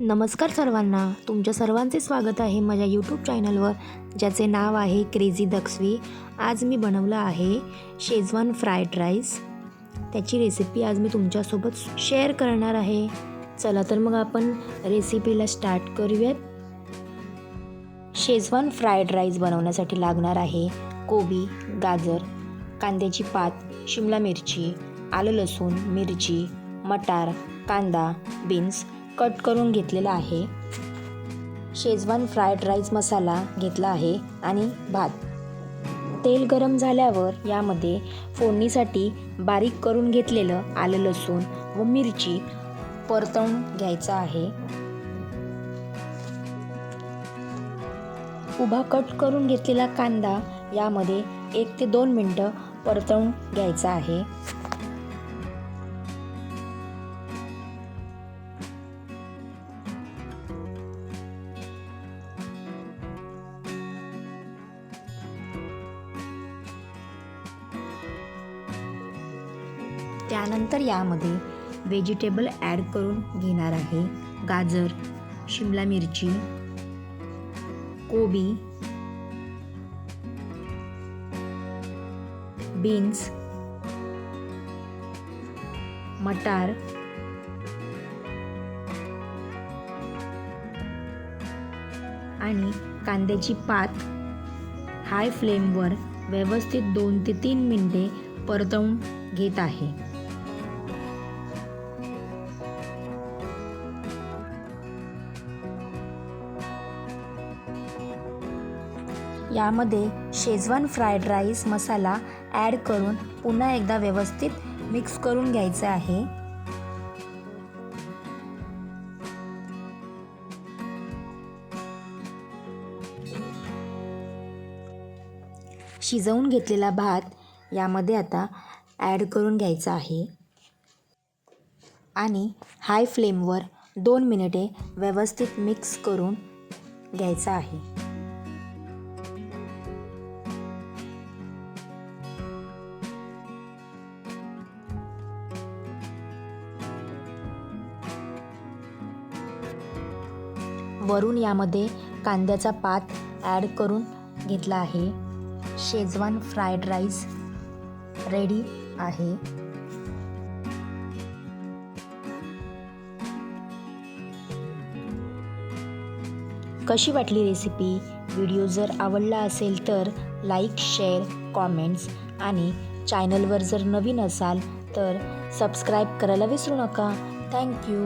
नमस्कार सर्वांना. तुमच्या सर्वांचे स्वागत आहे माझ्या यूट्यूब चॅनलवर ज्याचे नाव आहे क्रेझी दक्सवी आज मी बनवलं आहे शेजवान फ्राईड राईस त्याची रेसिपी आज मी तुमच्यासोबत शेअर करणार आहे. चला तर मग आपण रेसिपीला स्टार्ट करूयात. शेजवान फ्राईड राईस बनवण्यासाठी लागणार आहे कोबी गाजर कांद्याची पात शिमला मिरची आलं लसूण मिरची मटार कांदा बीन्स कट करून घेतलेला आहे. शेजवान फ्राईड राईस मसाला घेतला आहे आणि भात. तेल गरम झाल्यावर यामध्ये फोडणीसाठी बारीक करून घेतलेलं आलं लसूण व मिरची परतवून घ्यायचं आहे. उभा कट करून घेतलेला कांदा यामध्ये एक ते दोन मिनटं परतवून घ्यायचा आहे. त्यानंतर यामध्ये व्हेजिटेबल ॲड करून घेणार आहे. गाजर शिमला मिरची कोबी बीन्स मटार आणि कांद्याची पात हाय फ्लेमवर व्यवस्थित दोन ते तीन मिनटे परतवून घेत आहे. यामध्ये Schezwan fried rice masala add करून पुन्हा एकदा व्यवस्थित मिक्स करून घ्यायचं आहे. शिजवून घेतलेला भात यामध्ये आता ॲड करून घ्यायचा आहे. आणि हाय फ्लेमवर दोन मिनिटे व्यवस्थित मिक्स करून घ्यायचा आहे. वरून यामध्ये कांद्याचा पात ॲड करून घेतला आहे. शेजवान फ्राईड राईस रेडी आहे. कशी वाटली रेसिपी? व्हिडिओ जर आवडला असेल तर लाईक शेअर कॉमेंट्स आणि चॅनलवर जर नवीन असाल तर सबस्क्राईब करायला विसरू नका. थँक्यू